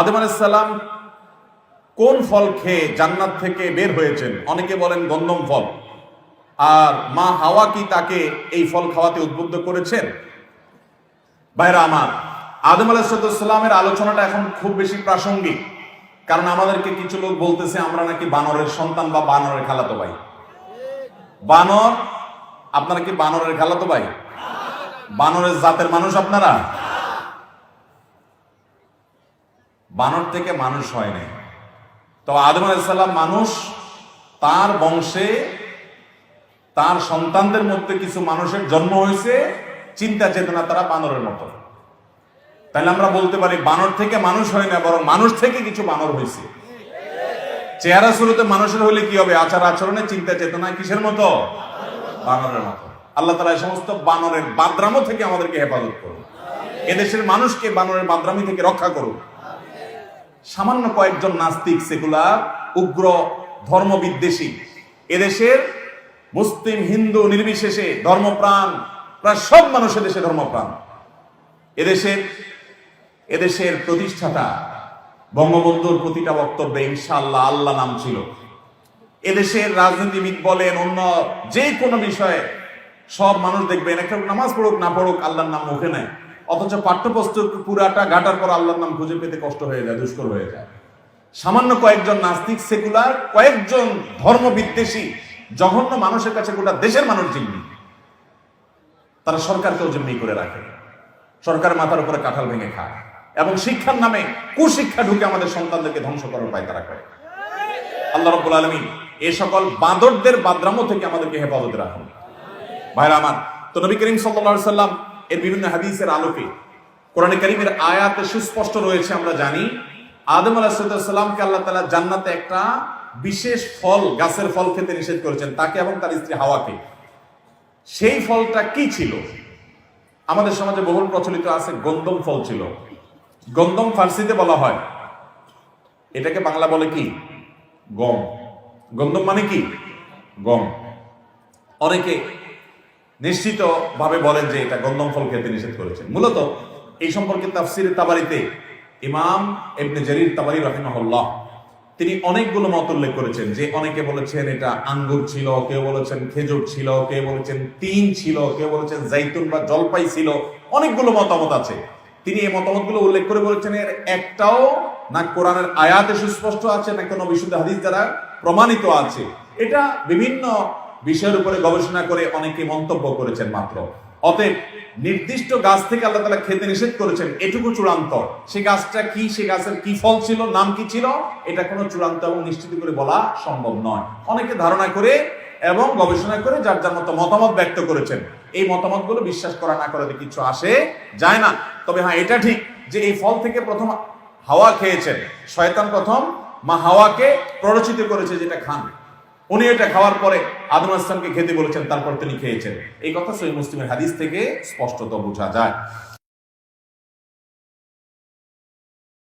আদম আলাইসাল্লাম কোন ফল খেয়ে জান্নাত থেকে বের হয়েছেন? অনেকে বলেন গন্ধম ফল। আর মা হাওয়া কি তাকে এই ফল খাওয়াতে উদ্বুদ্ধ করেছেন? বাইরা আমার, আদম আলাহিসাল্লামের আলোচনাটা এখন খুব বেশি প্রাসঙ্গিক। কারণ আমাদেরকে কিছু লোক বলতেছে, আমরা নাকি বানরের সন্তান বা বানরের খালাতো ভাই। বানর, আপনারা কি বানরের খালাতো ভাই? বানরের জাতের মানুষ আপনারা? বানর থেকে মানুষ হয় নাই। তো আদম আলাইসাল্লাম মানুষ, তার বংশে তার সন্তানদের মধ্যে কিছু মানুষের জন্ম হয়েছে, চিন্তা চেতনা তারা বানরের মতো। তাহলে আমরা বলতে পারি, বানর থেকে মানুষ হয় না, বরং মানুষ থেকে কিছু বানর হয়েছে। চেহারা শুরুতে মানুষের হলে কি হবে? আচার আচরণে, চিন্তা চেতনা কিসের মতো? বানরের মতো। আল্লাহ তালা এই সমস্ত বানরের বাদ্রামো থেকে আমাদেরকে হেফাজত করুন। এদেশের মানুষকে বানরের বাদ্রামি থেকে রক্ষা করুন। সামান্য কয়েকজন নাস্তিক সেকুলার, উগ্র, ধর্মবিদ্বেষী। এদেশের মুসলিম, হিন্দু, নির্বিশেষে ধর্মপ্রাণ, প্রায় সব মানুষ এদেশে ধর্মপ্রাণ। এদেশের এদেশের প্রতিষ্ঠাতা, বঙ্গবন্ধুর প্রতিটা বক্তব্যে ইনশাল্লাহ আল্লাহ নাম ছিল। এদেশের রাজনীতিবিদ বলেন, অন্য যে কোনো বিষয়ে সব মানুষ দেখবেন, একটা নামাজ পড়ুক, না পড়ুক, আল্লাহর নাম মুখে নেয়। অথচ পাঠ্যপুস্তক পুরাটা ঘাটার পর আল্লাহর নাম খুঁজে পেতে কষ্ট হয়ে যায়, দুষ্কর হয়ে যায়। সামান্য কয়েকজন নাস্তিক সেকুলার, কয়েকজন ধর্মবিদ্বেষী, জঘন্য মানুষের কাছে গোটা দেশের মানুষ জিম্মি। তারা সরকারকেও জিম্মি করে রাখে। সরকার মাথার উপরে কাঁঠাল ভেঙে খায়। এবং শিক্ষার নামে কুশিক্ষা ঢুকে আমাদের সন্তানদেরকে ধ্বংস করার উপায় তারা করে। আল্লাহ রব্বুল আলমী এ সকল বাঁদরদের বাদ্রামো থেকে আমাদেরকে হেফাজতে রাখুন। ভাইরা আমার, তো নবী করিম সাল্লা সাল্লাম এর বিভিন্ন হাদিসের আলোকে। কোরআনে করিমের আয়াতে সুস্পষ্ট রয়েছে, আমরা জানি। আদম আলাহিসাল্লামকে আল্লাহ তালা জান্নাতে একটা বিশেষ ফল, গাছের ফল খেতে নিষেধ করেছেন, তাকে এবং তার স্ত্রী হাওয়াকে। সেই ফলটা কি ছিল? আমাদের সমাজে বহুল প্রচলিত আছে, গন্দম ফল ছিল। গন্দম ফার্সিতে বলা হয়। এটাকে বাংলা বলে কি? গম। গন্দম মানে কি? গম। অনেকে নিশ্চিত ভাবে বলেন যে এটা গন্দম ফল খেতে নিষেধ করেছেন। মূলত এই সম্পর্কে তাফসির তাবারিতে ইমাম ইবনে জারির তাবারি রাহিমাহুল্লাহ তিনি অনেকগুলো মত উল্লেখ করেছেন যে অনেকে বলেছেন এটা আঙ্গুর ছিল, কেউ বলেছেন খেজুর ছিল, কেউ বলেছেন তিন ছিল, কেউ বলেছেন জাইতুন বা জলপাই ছিল। অনেকগুলো মতামত আছে। তিনি এই মতামতগুলো উল্লেখ করে বলেছেন এর একটাও না কোরআনের আয়াতে সুস্পষ্ট আছে, না কোনো বিশুদ্ধ হাদিস দ্বারা প্রমাণিত আছে। এটা বিভিন্ন বিষয়ের উপরে গবেষণা করে অনেকে মন্তব্য করেছেন মাত্র। অতএব নির্দিষ্ট গাছ থেকে আল্লাহ তালা খেতে নিষেধ করেছেন, এটুকু চূড়ান্ত। সে গাছটা কি, সে গাছের কি ফল ছিল, নাম কি ছিল, এটা কোনো চূড়ান্ত এবং নিশ্চিত করে বলা সম্ভব নয়। অনেকে ধারণা করে এবং গবেষণা করে যার যার মতো মতামত ব্যক্ত করেছেন। এই মতামতগুলো বিশ্বাস করা না করাতে কিছু আসে যায় না। তবে হ্যাঁ এটা ঠিক যে এই ফল থেকে প্রথম হাওয়া খেয়েছেন। শয়তান প্রথম মা হাওয়াকে প্ররোচিত করেছে যেটা খান। উনি এটা খাওয়ার পরে আদম আসলামকে খেতে বলেছেন, তারপর তিনি খেয়েছেন। এই কথা সহি মুসলিমের হাদিস থেকে স্পষ্টত বোঝা যায়।